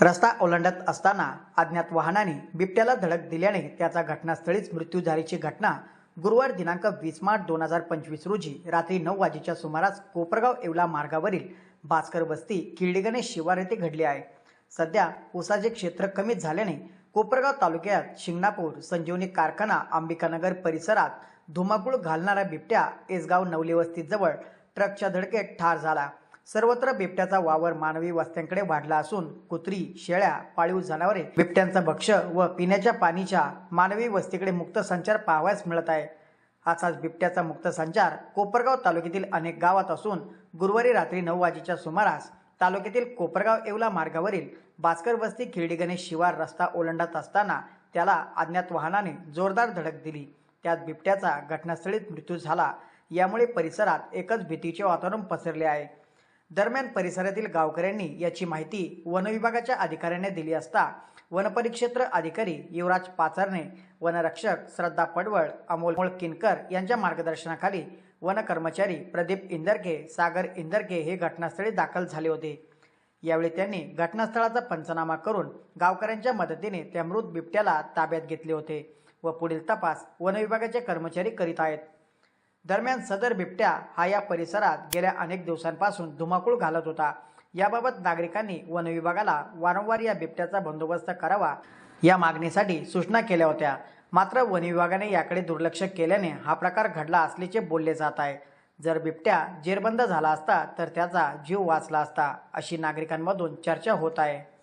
रस्ता ओलांडत असताना अज्ञात वाहनाने बिबट्याला धडक दिल्याने त्याचा घटनास्थळीच मृत्यू झाल्याची घटना गुरुवार दिनांक वीस मार्च दोन हजार पंचवीस रोजी रात्री नऊ वाजेच्या सुमारास कोपरगाव येवला मार्गावरील भास्कर वस्ती किर्डीगणेश शिवार येथे घडली आहे. सध्या ऊसाचे क्षेत्र कमी झाल्याने कोपरगाव तालुक्यात शिंगणापूर संजीवनी कारखाना अंबिकानगर परिसरात धुमाकूळ घालणारा बिबट्या एसगाव नवली वस्तीजवळ ट्रकच्या धडकेत ठार झाला. सर्वत्र बिबट्याचा वावर मानवी वस्त्यांकडे वाढला असून कुत्री शेळ्या पाळीव जनावरे बिबट्यांचा भक्ष व पिण्याच्या पाणीच्या मानवी वस्तीकडे मुक्त संचार पाहावयास मिळत आहे. असाच बिबट्याचा मुक्त संचार कोपरगाव तालुक्यातील अनेक गावात असून गुरुवारी रात्री नऊ वाजेच्या सुमारास तालुक्यातील कोपरगाव येवला मार्गावरील भास्कर वस्ती खिरडी गणेश शिवार रस्ता ओलांडत असताना त्याला अज्ञात वाहनाने जोरदार धडक दिली. त्यात बिबट्याचा घटनास्थळीच मृत्यू झाला. यामुळे परिसरात एकच भीतीचे वातावरण पसरले आहे. दरम्यान परिसरातील गावकऱ्यांनी याची माहिती वनविभागाच्या अधिकाऱ्यांना दिली असता वनपरिक्षेत्र अधिकारी युवराज पाचारणे वनरक्षक श्रद्धा पडवळ अमोल किनकर यांच्या मार्गदर्शनाखाली वन कर्मचारी प्रदीप इंदरके सागर इंदरके हे घटनास्थळी दाखल झाले होते. यावेळी त्यांनी घटनास्थळाचा पंचनामा करून गावकऱ्यांच्या मदतीने त्या मृत बिबट्याला ताब्यात घेतले होते व पुढील तपास वनविभागाचे कर्मचारी करीत आहेत. दरम्यान सदर बिबट्या हा या परिसरात गेल्या अनेक दिवसांपासून धुमाकूळ घालत होता. याबाबत नागरिकांनी वनविभागाला वारंवार या बिबट्याचा बंदोबस्त करावा या मागणीसाठी सूचना केल्या होत्या. मात्र वनविभागाने याकडे दुर्लक्ष केल्याने हा प्रकार घडला असल्याचे बोलले जात आहे. जर बिबट्या जेरबंद झाला असता तर त्याचा जीव वाचला असता अशी नागरिकांमधून चर्चा होत आहे.